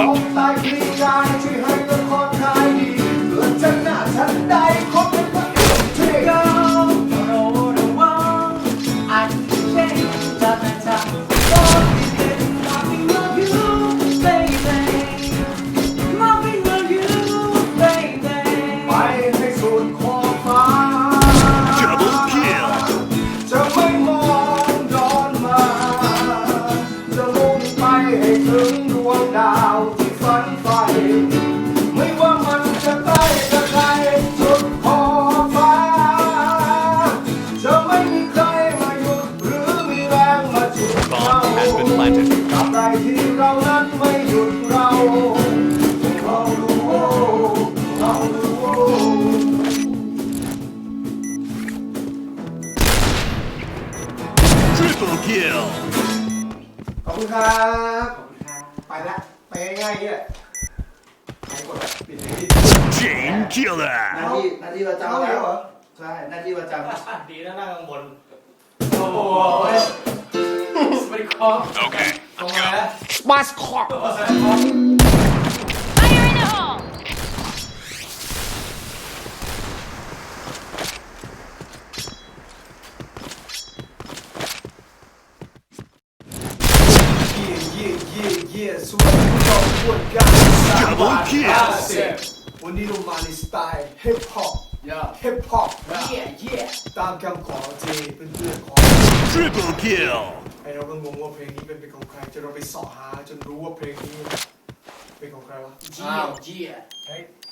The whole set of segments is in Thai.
Oh. ดาวที่ฝันใฝ่ไม่ว่ามันจะใกล้จะไกลสุดขอบฟ้าจะไม่มีใครมาหยุดหรือมีแรงมาจุดเรา Bomb has been planted. ตราบใดที่เรานั้นไม่หยุดเราเราดูโอ้เราดูโอ้ Triple kill. ขอบคุณครับ ละไปง่ายๆนี่แหละใครกดอะปิดเลยดิ Chain หน้า killer. ที่หน้าที่ประจำเอาแล้วเหรอใช่หน้าที่ประจำดีนะนั่งข้างบน โอ้โหสวัสดีครับ Okay, ลงมาแล้ว Smash Corp Fire yeah yeah สวัสดีผู้ชมทุกการส Double วัสดี kill เสร็จวันนี้เรามาในสไตล์ฮิปฮอป Yeah ฮิปฮอป Yeah yeah ตามคำขอเจเพื่อนๆของ Triple kill. ไอเราก็งงว่าเพลงนี้เป็นเป็นของใครจนเราไปเสาะหาจนรู้ว่าเพลงนี้เป็นของใครวะ Yeah yeah เฮ้ยรู้มา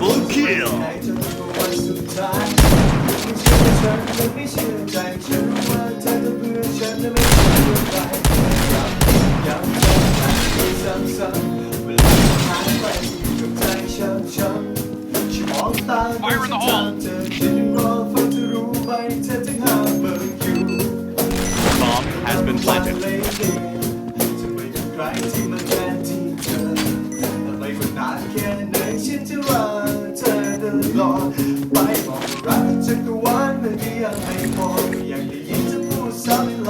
Double kill. Fire in the hole. Bomb has been planted. ดซ้ำห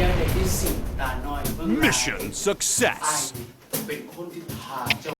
ยังได้ที่สิ่งตาน้อยเบิ่งหลาย Mission ไอ้ success. เป็นคนที่พาเจ้า